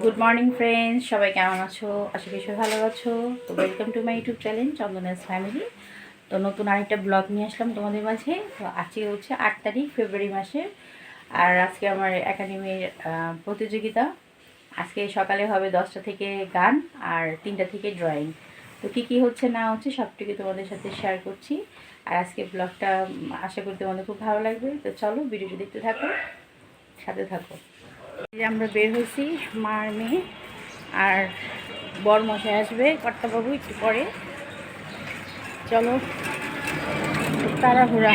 Good morning friends সবাই কেমন আছো? আশা করি সবাই ভালো আছো। তো welcome to my YouTube channel Chandana's family তো নতুন আরেকটা ব্লগ নিয়ে আসলাম তোমাদের মাঝে। তো আজকে হচ্ছে আট তারিখ ফেব্রুয়ারি মাসের। আর আজকে আমার একাডেমির প্রতিযোগিতা। আজকে সকালে হবে দশটা থেকে গান আর তিনটা থেকে ড্রয়িং তো কী কী হচ্ছে না হচ্ছে সবটুকু তোমাদের সাথে শেয়ার করছি। আর আজকে ব্লগটা আশা করি তোমাদের খুব ভালো লাগবে। তো চলো ভিডিওটি দেখতে থাকো, সাথে থাকো। আমরা বের হয়েছি মার মেয়ে আর বর মশাই আসবে কর্তাবাবু একটু পরে। চলো তাড়াহুড়া।